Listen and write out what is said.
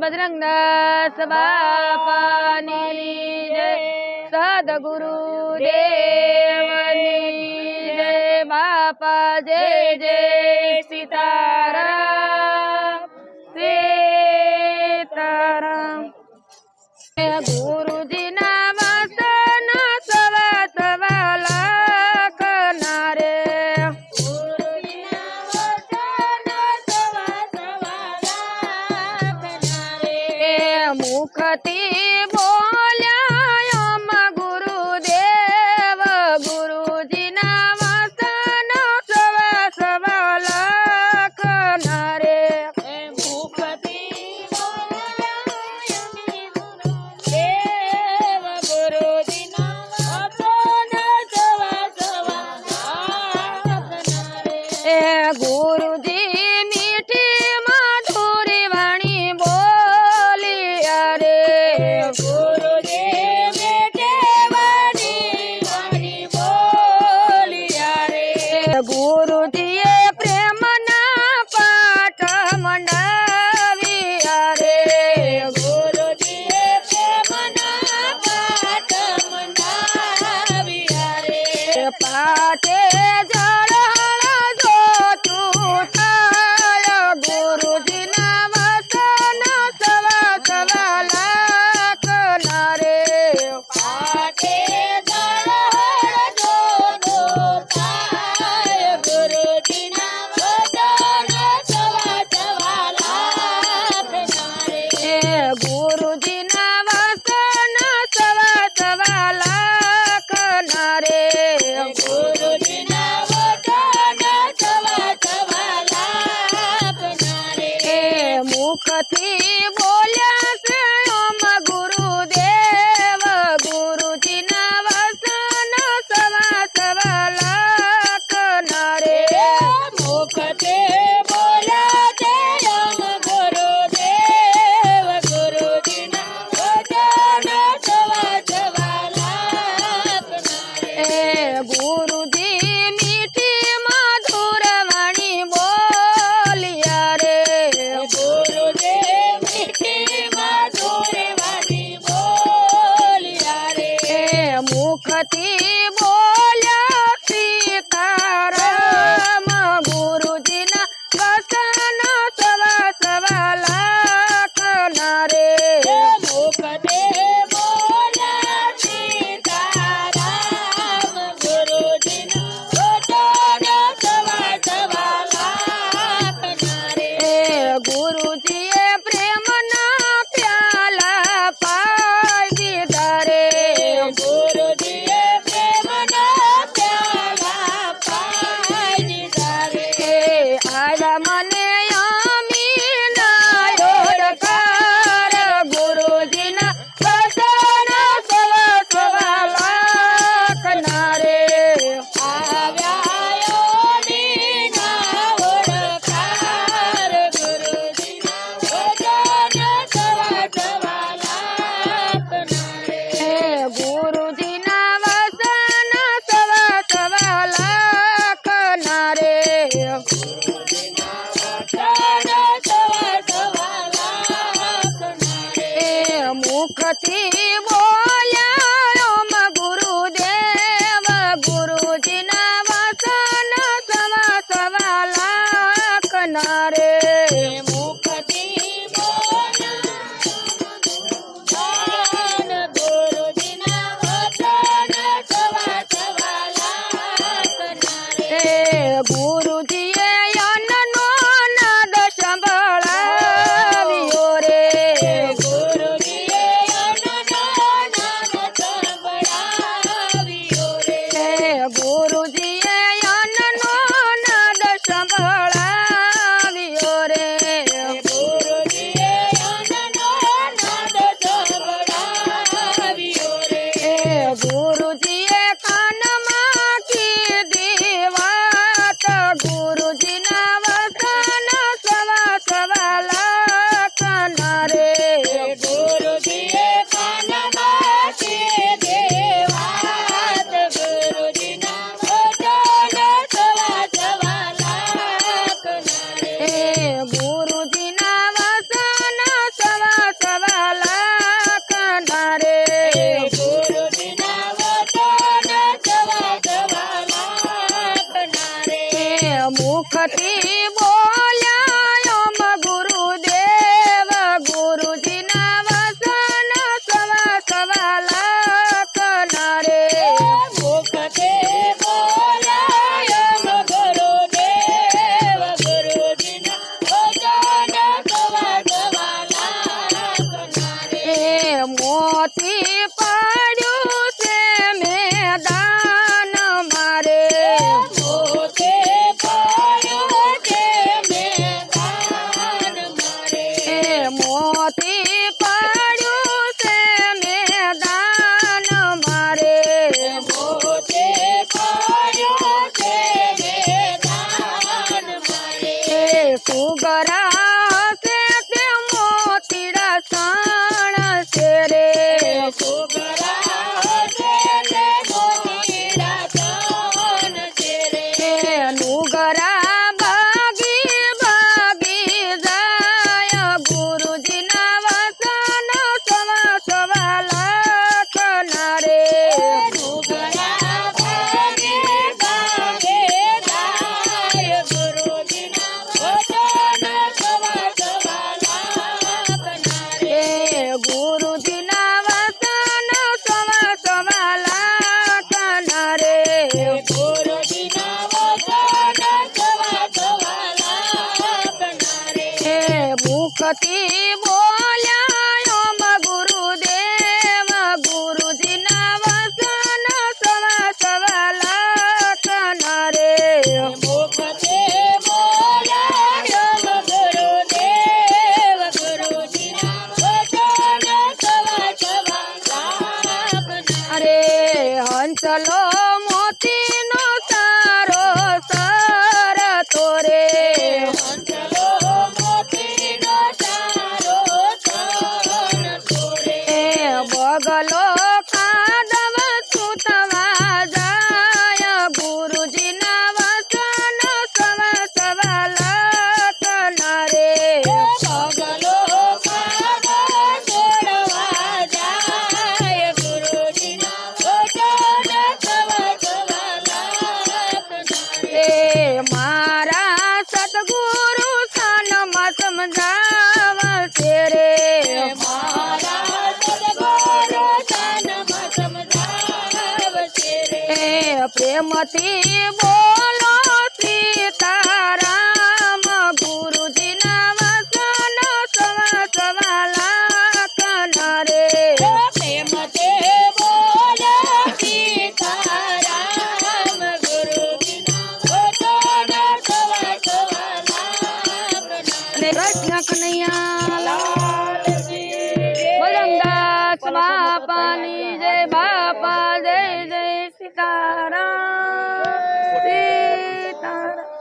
બજરંગદાસ બાપાની જય સદગુરુ દેવની જય બાપા જય જય. વખતે નથી બોલ્યા છે ઓમ ગુરુદેવ. ગુરુજી ના વસન સવા સવા લાખ નરે. મુખતે બોલ્યા છે ઓમ ગુરુદેવ. ગુરુજી ના વસન સવા સવા લાખ નરે. ગુરુ রে મુખથી બોલ્યા ઓમ ગુરુદેવ ગુરુજીના વસન સવા સવા લાખ નરે વસન સવા સવા લાખ નરે મોતી પાડ્યું નો સારો સર તોરે પ્રેમથી બોલો સીતારામ ગુરુજીના વસન સવા સવા લાખન રે પ્રેમથી બોલો સીતારામ ગુરુજીના વસન સવા સવા લાખન રે કૃષ્ણ કનૈયા લાલ કી બલંગા સમાપાની જય બાપા જય જય सीताराम